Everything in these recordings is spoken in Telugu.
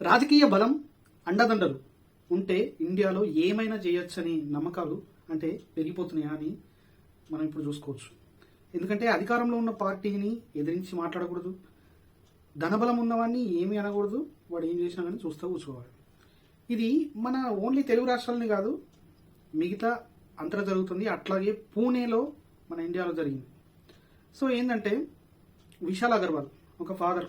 రాజకీయ బలం అండదండలు ఉంటే ఇండియాలో ఏమైనా చేయొచ్చని నమ్మకాలు అంటే పెరిగిపోతున్నాయా అని మనం ఇప్పుడు చూసుకోవచ్చు. ఎందుకంటే అధికారంలో ఉన్న పార్టీని ఎదిరించి మాట్లాడకూడదు. ధనబలం ఉన్నవాడిని ఏమీ అనకూడదు. వాడు ఏం చేసినా కానీ చూస్తూ కూర్చోవాలి. ఇది మన ఓన్లీ తెలుగు రాష్ట్రాలని కాదు మిగతా అంతర జరుగుతుంది. అట్లాగే పూణేలో మన ఇండియాలో జరిగింది. సో ఏంటంటే విశాల్ అగర్వాల్ ఒక ఫాదర్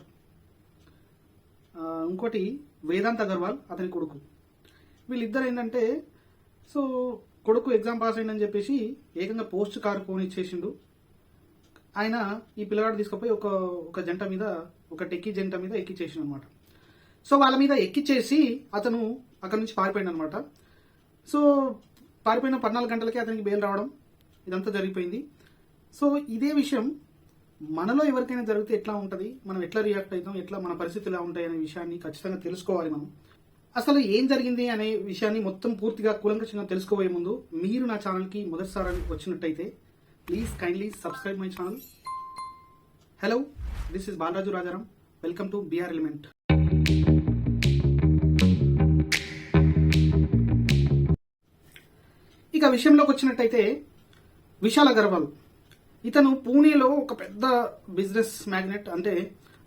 ఇంకోటి వేదాంత్ అగర్వాల్ అతని కొడుకు. వీళ్ళిద్దరు ఏంటంటే సో కొడుకు ఎగ్జామ్ పాస్ అయిందని చెప్పేసి ఏకంగా పోస్ట్ కార్ కొని ఇచ్చేసిండు. ఆయన ఈ పిల్లగాడు తీసుకుపోయి ఒక ఒక జంట మీద ఒక టెక్కి జంట మీద ఎక్కిచ్చేసిండు అనమాట సో వాళ్ళ మీద ఎక్కిచ్చేసి అతను అక్కడి నుంచి పారిపోయింది అనమాట సో పారిపోయిన పద్నాలుగు గంటలకే అతనికి బెయిల్ రావడం ఇదంతా జరిగిపోయింది. సో ఇదే విషయం మనలో ఎవరికైనా జరిగితే ఎట్లా ఉంటుంది? మనం ఎట్లా రియాక్ట్ అవుతాం? ఎట్లా మన పరిస్థితులు ఎలా ఉంటాయి అనే విషయాన్ని ఖచ్చితంగా తెలుసుకోవాలి మనం. అసలు ఏం జరిగింది అనే విషయాన్ని మొత్తం పూర్తిగా కూలంకషంగా తెలుసుకోబోయే ముందు మీరు నా ఛానల్కి మొదటిసారి వచ్చినట్టయితే please kindly subscribe my channel hello this is Balaraju Rajaram. Welcome to BR element ఇక విషయంలోకి వచ్చినట్టయితే విశాల్ అగర్వాల్. ఇతను పూణేలో ఒక పెద్ద బిజినెస్ మ్యాగ్నెట్ అంటే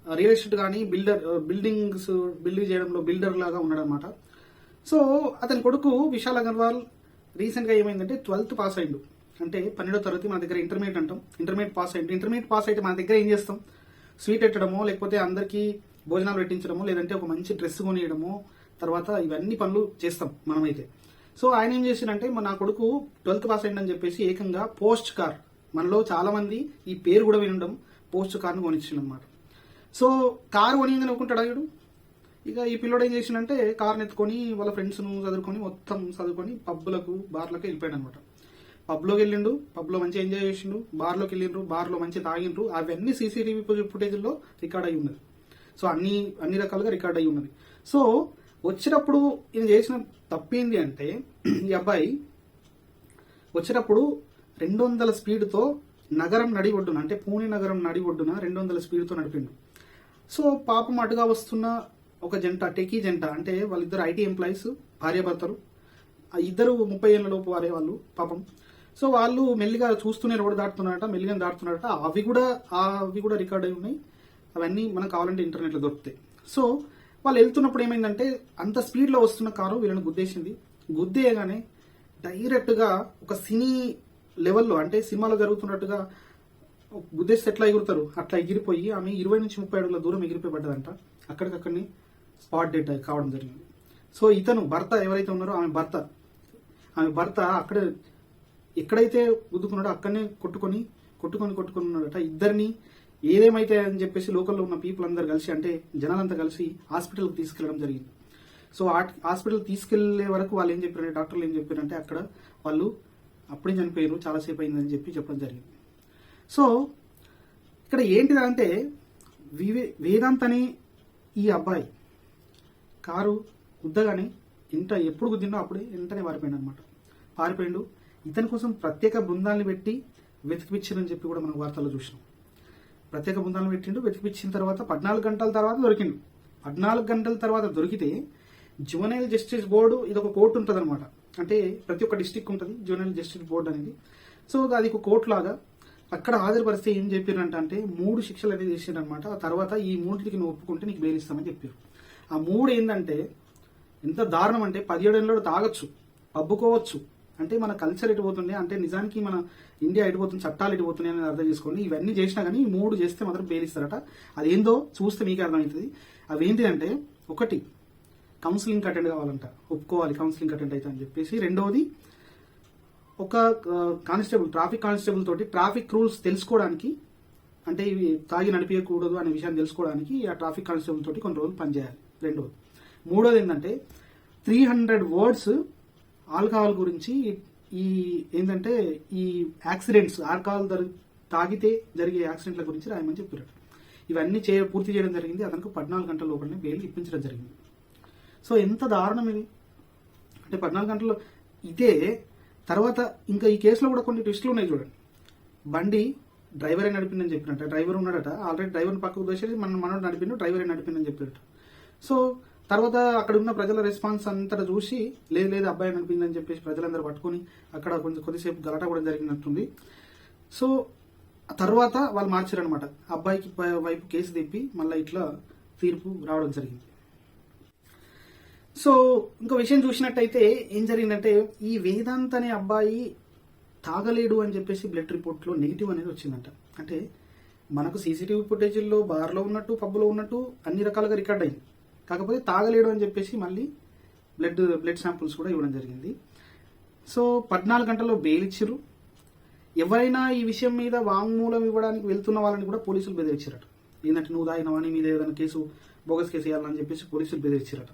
రియల్ ఎస్టేట్ కానీ బిల్డర్ బిల్డింగ్స్ బిల్డ్ చేయడంలో బిల్డర్ లాగా ఉన్నాడనమాట సో అతని కొడుకు విశాల్ అగర్వాల్ రీసెంట్గా ఏమైందంటే ట్వెల్త్ పాస్ అయిండు. అంటే పన్నెండో తరగతి మన దగ్గర ఇంటర్మీడియట్ అంటాం. ఇంటర్మీడియట్ పాస్ అయిండు. ఇంటర్మీడియట్ పాస్ అయితే మన దగ్గర ఏం చేస్తాం? స్వీట్ పెట్టడమో లేకపోతే అందరికీ భోజనాలు పెట్టించడమో లేదంటే ఒక మంచి డ్రెస్ కొనియడమో తర్వాత ఇవన్నీ పనులు చేస్తాం మనమైతే. సో ఆయన ఏం చేసిందంటే మన నా కొడుకు ట్వెల్త్ పాస్ అయిందని చెప్పేసి ఏకంగా పోస్ట్ కార్ మనలో చాలామంది ఈ పేరు కూడా వినడం పోస్ట్ కార్ను కొనిచ్చిండు అనమాట సో కారు కొనిందని అనుకుంటాడు వీడు? ఇక ఈ పిల్లోడు ఏం చేసిండంటే కార్ని ఎత్తుకొని వాళ్ళ ఫ్రెండ్స్ను చదువుకొని మొత్తం చదువుకొని పబ్బులకు బార్లకు వెళ్ళిపోయాడు అనమాట పబ్లోకి వెళ్ళిండు పబ్లో మంచిగా ఎంజాయ్ చేసిండు బార్లోకి వెళ్ళిండ్రు బార్లో మంచిగా తాగిండ్రు అవన్నీ సీసీటీవీ ఫుటేజ్లో రికార్డ్ అయి ఉన్నది. సో అన్ని అన్ని రకాలుగా రికార్డ్ అయి ఉన్నది. సో వచ్చినప్పుడు ఈయన చేసిన తప్పేంది అంటే ఈ అబ్బాయి వచ్చేటప్పుడు రెండు వందల స్పీడ్తో నగరం నడి ఒడ్డున అంటే పూణే నగరం నడి ఒడ్డున రెండు వందల స్పీడ్తో నడిపిండు. సో పాపం అటుగా వస్తున్న ఒక జంట టెకీ జంట అంటే వాళ్ళిద్దరు ఐటీ ఎంప్లాయీస్ భార్యాభర్తలు ఆ ఇద్దరు ముప్పై ఏళ్ళ లోపు వారే వాళ్ళు పాపం. సో వాళ్ళు మెల్లిగా చూస్తూనే రోడ్డు దాటుతున్నారట మెల్లిగా దాటుతున్నారట. అవి కూడా అవి కూడా రికార్డ్ అయి ఉన్నాయి. అవన్నీ మనకు కావాలంటే ఇంటర్నెట్లో దొరుకుతాయి. సో వాళ్ళు వెళ్తున్నప్పుడు ఏమైందంటే అంత స్పీడ్లో వస్తున్న కారు వీళ్ళని గుద్దేసింది. గుద్దేయగానే డైరెక్ట్గా ఒక సినీ లెవెల్లో అంటే సినిమాలో జరుగుతున్నట్టుగా ఉద్దేశం ఎట్లా ఎగురుతారు? అట్లా ఎగిరిపోయి ఆమె ఇరవై నుంచి ముప్పై అడుగుల దూరం ఎగిరిపోయబడ్డదంట. అక్కడికక్కడిని స్పాట్ డెడ్ కావడం జరిగింది. సో ఇతను భర్త ఎవరైతే ఉన్నారో ఆమె భర్త. ఆమె భర్త అక్కడ ఎక్కడైతే గుద్దుకున్నాడో అక్కడనే కొట్టుకొని కొట్టుకొని కొట్టుకొని ఉన్నాడట. ఇద్దరిని ఏదేమైతే అని చెప్పేసి లోకల్లో ఉన్న పీపుల్ అందరు కలిసి అంటే జనాలంతా కలిసి హాస్పిటల్కి తీసుకెళ్ళడం జరిగింది. సో ఆ- హాస్పిటల్ తీసుకెళ్ళే వరకు వాళ్ళు ఏం చెప్పారంటే డాక్టర్లు ఏం చెప్పారంటే అక్కడ వాళ్ళు అప్పుడే చనిపోయారు చాలాసేపు అయిందని చెప్పి చెప్పడం జరిగింది. సో ఇక్కడ ఏంటిదంటే వివే వేదాంత్ అనే ఈ అబ్బాయి కారు గుద్దగానే ఇంత ఎప్పుడు గుద్దిండో అప్పుడే వెంటనే పారిపోయాడు అనమాట పారిపోయిండు. ఇతని కోసం ప్రత్యేక బృందాలను పెట్టి వెతికిపించారని చెప్పి కూడా మనం వార్తల్లో చూసినాం. ప్రత్యేక బృందాలను పెట్టిండు వెతికిపించిన తర్వాత పద్నాలుగు గంటల తర్వాత దొరికిండు. పద్నాలుగు గంటల తర్వాత దొరికితే జువనైల్ జస్టిస్ బోర్డు ఇది ఒక కోర్టు ఉంటుంది అనమాట అంటే ప్రతి ఒక్క డిస్టిక్ ఉంటుంది జూనియర్ జస్టిస్ బోర్డు అనేది. సో అది ఒక కోర్టు లాగా అక్కడ హాజరుపరిస్తే ఏం చెప్పారంట అంటే మూడు శిక్షలు అనేది చేసారనమాట ఆ తర్వాత ఈ మూడింటికి నువ్వు ఒప్పుకుంటే నీకు బెయిల్ ఇస్తామని చెప్పారు ఆ మూడు ఏంటంటే ఎంత దారుణం అంటే పదిహేడేళ్ళలో తాగొచ్చు పబ్బుకోవచ్చు. అంటే మన కల్చర్ ఎటుపోతుంది అంటే నిజానికి మన ఇండియా ఎటుపోతుంది చట్టాలు ఎటుపోతున్నాయి అనేది అర్థం చేసుకోండి. ఇవన్నీ చేసినా కానీ ఈ మూడు చేస్తే మాత్రం బెయిలిస్తారట అదేందో చూస్తే మీకు అర్థమవుతుంది. అవి ఏంటి అంటే ఒకటి కౌన్సిలింగ్ అటెండ్ కావాలంట. ఒప్పుకోవాలి కౌన్సిలింగ్ అటెండ్ అయితే అని చెప్పేసి. రెండవది ఒక కానిస్టేబుల్ ట్రాఫిక్ కానిస్టేబుల్ తోటి ట్రాఫిక్ రూల్స్ తెలుసుకోవడానికి అంటే ఇవి తాగి నడిపించకూడదు అనే విషయాన్ని తెలుసుకోవడానికి ఆ ట్రాఫిక్ కానిస్టేబుల్ తోటి కొన్ని రోజులు పనిచేయాలి. రెండవది మూడోది ఏంటంటే త్రీ హండ్రెడ్ వర్డ్స్ ఆల్కహాల్ గురించి ఈ ఏంటంటే ఈ యాక్సిడెంట్స్ ఆల్కహాల్ తాగితే జరిగే యాక్సిడెంట్ల గురించి రాయమని చెప్పారు ఇవన్నీ చే పూర్తి చేయడం జరిగింది. అతనికి పద్నాలుగు గంటల లోపలనే బెయిల్ ఇప్పించడం జరిగింది. సో ఎంత దారుణం ఇది? అంటే పద్నాలుగు గంటల్లో ఇదే తర్వాత ఇంకా ఈ కేసులో కూడా కొన్ని ట్విస్టులు ఉన్నాయి చూడండి. బండి డ్రైవరే నడిపిందని చెప్పినట్ట డ్రైవర్ ఉన్నాడట ఆల్రెడీ డ్రైవర్ని పక్కకు దోసేసి మన మనోడు నడిపిండు డ్రైవరే నడిపిందని చెప్పినట్టు. సో తర్వాత అక్కడ ఉన్న ప్రజల రెస్పాన్స్ అంతటా చూసి లేదు లేదు అబ్బాయి నడిపిందని చెప్పేసి ప్రజలందరూ పట్టుకొని అక్కడ కొంచెం కొద్దిసేపు గలట కూడా జరిగినట్టుంది. సో తర్వాత వాళ్ళు మార్చారనమాట అబ్బాయికి వైపు కేసు తిప్పి మళ్ళీ ఇట్లా తీర్పు రావడం జరిగింది. సో ఇంకో విషయం చూసినట్టయితే ఏం జరిగిందంటే ఈ వేదాంత్ అనే అబ్బాయి తాగలేడు అని చెప్పేసి బ్లడ్ రిపోర్ట్లో నెగిటివ్ అనేది వచ్చిందంట. అంటే మనకు సీసీటీవీ ఫుటేజీల్లో బార్లో ఉన్నట్టు పబ్లో ఉన్నట్టు అన్ని రకాలుగా రికార్డ్ అయింది. కాకపోతే తాగలేడు అని చెప్పేసి మళ్ళీ బ్లడ్ బ్లడ్ శాంపుల్స్ కూడా ఇవ్వడం జరిగింది. సో పద్నాలుగు గంటల్లో బెయిల్ ఇచ్చిర్రు. ఎవరైనా ఈ విషయం మీద వాంగ్మూలం ఇవ్వడానికి వెళ్తున్న వాళ్ళని కూడా పోలీసులు బెదిరించారట ఏంటంటే నువ్వు దాగిన మీద ఏదైనా కేసు బోగస్ కేసు వేయాలని చెప్పేసి పోలీసులు బెదిరించారట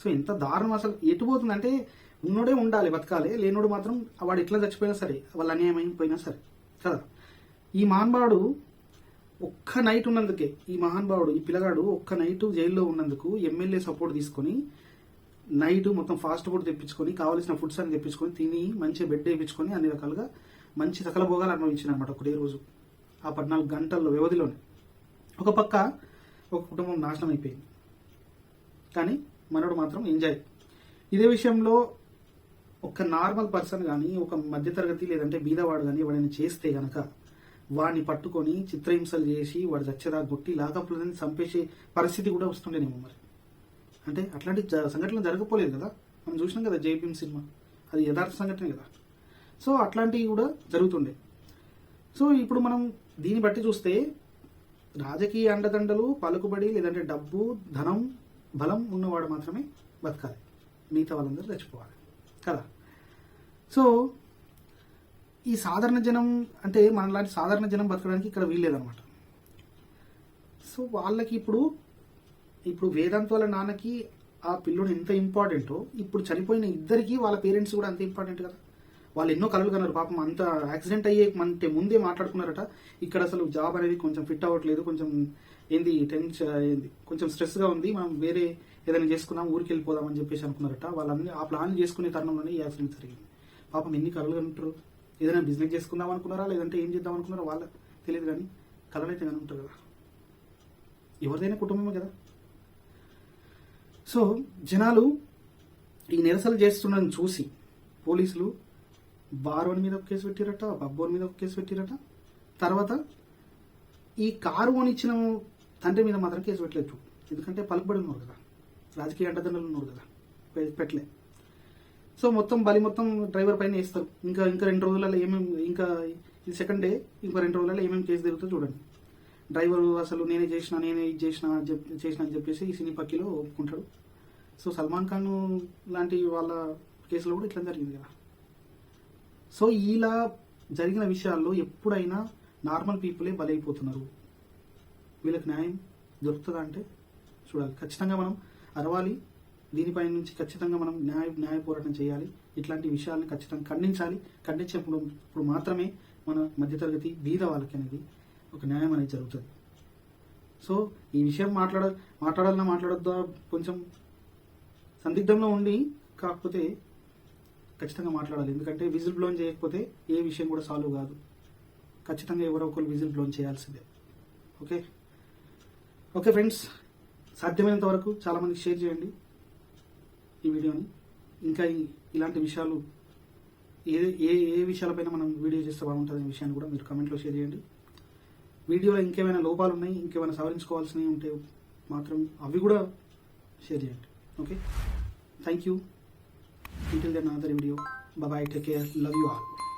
సో ఎంత దారుణం అసలు ఎటు పోతుందంటే ఉన్నోడే ఉండాలి బతకాలి. లేనోడు మాత్రం వాడు ఎట్లా చచ్చిపోయినా సరే వాళ్ళు అన్యాయం అయిపోయినా సరే. కదా? ఈ మహానుభావుడు ఒక్క నైట్ ఉన్నందుకే ఈ మహానుభావుడు ఈ పిల్లగాడు ఒక్క నైట్ జైల్లో ఉన్నందుకు ఎమ్మెల్యే సపోర్ట్ తీసుకొని నైట్ మొత్తం ఫాస్ట్ ఫుడ్ తెప్పించుకొని కావాల్సిన ఫుడ్స్ అని తెప్పించుకొని తిని మంచి బెడ్ వేయించుకొని అన్ని రకాలుగా మంచి సకల భోగాలు అనుభవించింది అనమాట ఒకటే రోజు ఆ పద్నాలుగు గంటల్లో వ్యవధిలోనే. ఒక పక్క ఒక కుటుంబం నాశనం అయిపోయింది. కానీ మనోడు మాత్రం ఎంజాయ్ ఇదే విషయంలో ఒక నార్మల్ పర్సన్ కానీ ఒక మధ్యతరగతి లేదంటే బీదవాడు కానీ ఎవడైనా చేస్తే గనక వాడిని పట్టుకొని చిత్రహింసలు చేసి వాడు చచ్చేదా గొట్టి లాకప్లని చంపేసే పరిస్థితి కూడా వస్తుండేనేమో మరి. అంటే అట్లాంటి జ- సంఘటనలు జరగపోలేదు కదా? మనం చూసినాం కదా జైభీం సినిమా. అది యథార్థ సంఘటన కదా? సో అట్లాంటివి కూడా జరుగుతుండే. సో ఇప్పుడు మనం దీన్ని బట్టి చూస్తే రాజకీయ అండదండలు పలుకుబడి లేదంటే డబ్బు ధనం బలం ఉన్నవాడు మాత్రమే బతకాలి. మిగతా వాళ్ళందరూ చచ్చిపోవాలి. కదా? సో ఈ సాధారణ జనం అంటే మనలాంటి సాధారణ జనం బతకడానికి ఇక్కడ వీల్లేదన్నమాట. సో వాళ్ళకి ఇప్పుడు ఇప్పుడు వేదాంత వాళ్ళ నాన్నకి ఆ పిల్లోడు ఎంత ఇంపార్టెంటో ఇప్పుడు చనిపోయిన ఇద్దరికి వాళ్ళ పేరెంట్స్ కూడా అంత ఇంపార్టెంట్ కదా? వాళ్ళు ఎన్నో కలలు కన్నారు. పాపం అంత యాక్సిడెంట్ అయ్యే అంటే ముందే మాట్లాడుకున్నారట. ఇక్కడ అసలు జాబ్ అనేది కొంచెం ఫిట్ అవ్వట్లేదు. కొంచెం ఏంది టెన్షన్ ఏంది కొంచెం స్ట్రెస్గా ఉంది. మనం వేరే ఏదైనా చేసుకున్నాం ఊరికి వెళ్ళిపోదాం అని చెప్పేసి అనుకున్నారట. వాళ్ళని ఆ ప్లాన్ చేసుకునే తరుణంలోనే ఈ యాక్సిడెంట్ జరిగింది. పాపం ఎన్ని కలలు కంటారు ఏదైనా బిజినెస్ చేసుకుందాం అనుకున్నారా? లేదంటే ఏం చేద్దాం అనుకున్నారా వాళ్ళ తెలియదు కానీ కలలు అయితే కానీ ఉంటారు కదా. ఎవరిదైనా కుటుంబమే కదా. సో జనాలు ఈ నిరసనలు చేస్తున్నది చూసి పోలీసులు బారోని మీద ఒక కేసు పెట్టిరట బబ్బోన్ మీద ఒక కేసు పెట్టిరట. తర్వాత ఈ కారు కొనిచ్చిన తండ్రి మీద మాత్రం కేసు పెట్టలేదు. ఎందుకంటే పలుకుబడి ఉన్నారు కదా. రాజకీయ అండదండలు ఉన్నారు కదా. పెట్టలే. సో మొత్తం బలి మొత్తం డ్రైవర్ పైన వేస్తారు. ఇంకా ఇంకా రెండు రోజులలో ఏమేమి ఇంకా ఇది సెకండ్ డే ఇంకా రెండు రోజులలో ఏమేమి కేసు జరుగుతుందో చూడండి. డ్రైవర్ అసలు నేనే చేసిన నేనే ఇది చేసిన చేసిన అని చెప్పేసి ఈ సినీ పక్కిలో ఒప్పుకుంటాడు. సో సల్మాన్ ఖాన్ లాంటి వాళ్ళ కేసులో కూడా ఇట్లా జరిగింది కదా. సో ఇలా జరిగిన విషయాల్లో ఎప్పుడైనా నార్మల్ పీపులే బలైపోతున్నారు. వీళ్ళకి న్యాయం దొరుకుతుందా అంటే? చూడాలి. ఖచ్చితంగా మనం అరవాలి. దీనిపై నుంచి ఖచ్చితంగా మనం న్యాయ న్యాయ పోరాటం చేయాలి. ఇట్లాంటి విషయాలను ఖచ్చితంగా ఖండించాలి. ఖండించినప్పుడు ఇప్పుడు మాత్రమే మన మధ్యతరగతి బీద వాళ్ళకి అనేది ఒక న్యాయం అనేది జరుగుతుంది. సో ఈ విషయం మాట్లాడ మాట్లాడాలన్నా మాట్లాడొద్దా? కొంచెం సందిగ్ధంలో ఉండి కాకపోతే ఖచ్చితంగా మాట్లాడాలి. ఎందుకంటే విజిల్ బ్లోన్ చేయకపోతే ఏ విషయం కూడా సాల్వ్ కాదు. ఖచ్చితంగా ఎవరో ఒకరు విజిల్ బ్లోన్ చేయాల్సిందే. ఓకే? ఓకే ఫ్రెండ్స్ సాధ్యమైనంత వరకు చాలామందికి షేర్ చేయండి ఈ వీడియోని. ఇంకా ఇలాంటి విషయాలు ఏ ఏ ఏ విషయాలపైన మనం వీడియో చేస్తే బాగుంటుంది అనే విషయాన్ని కూడా మీరు కమెంట్లో షేర్ చేయండి. వీడియోలో ఇంకేమైనా లోపాలు ఉన్నాయి ఇంకేమైనా సవరించుకోవాల్సినవి ఉంటే మాత్రం అవి కూడా షేర్ చేయండి. Okay? Thank you until then another video. Bye bye take care. Love you all